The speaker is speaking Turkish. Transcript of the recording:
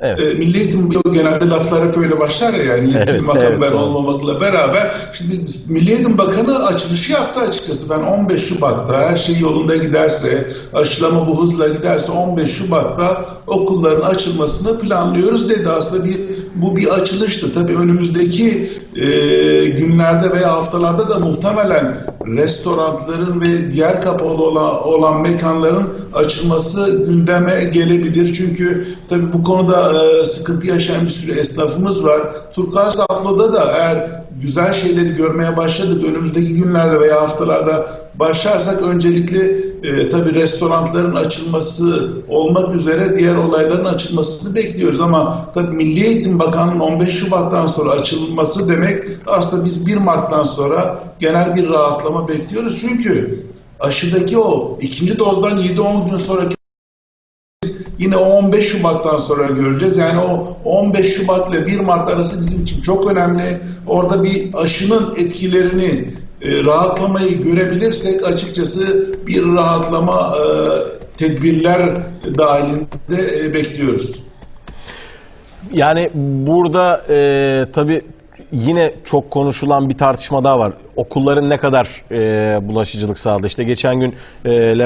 Evet. E, Milli Eğitim biliyor, genelde laflar hep öyle başlar ya yani yetkili Evet, makam evet, ben olmamakla beraber. Şimdi Milli Eğitim Bakanı açılışı yaptı açıkçası. Ben 15 Şubat'ta her şey yolunda giderse, aşılama bu hızla giderse 15 Şubat'ta okulların açılmasını planlıyoruz dedi. Aslında bir bu bir açılıştı. Tabii önümüzdeki e, günlerde veya haftalarda da muhtemelen restoranların ve diğer kapalı olan, olan mekanların açılması gündeme gelebilir. Çünkü tabii bu konuda e, sıkıntı yaşayan bir sürü esnafımız var. Turkuaz tabloda da eğer güzel şeyleri görmeye başladık önümüzdeki günlerde veya haftalarda başlarsak öncelikle e, tabii restoranların açılması olmak üzere diğer olayların açılmasını bekliyoruz ama tabii Milli Eğitim Bakanı'nın 15 Şubat'tan sonra açılması demek aslında biz 1 Mart'tan sonra genel bir rahatlama bekliyoruz. Çünkü aşıdaki o ikinci dozdan 7-10 gün sonraki yine o 15 Şubat'tan sonra göreceğiz. Yani o 15 Şubat ile 1 Mart arası bizim için çok önemli. Orada bir aşının etkilerini, e, rahatlamayı görebilirsek açıkçası bir rahatlama e, tedbirler dahilinde e, bekliyoruz. Yani burada e, tabii yine çok konuşulan bir tartışma daha var. Okulların ne kadar e, bulaşıcılık sağladı? İşte geçen gün e, Levent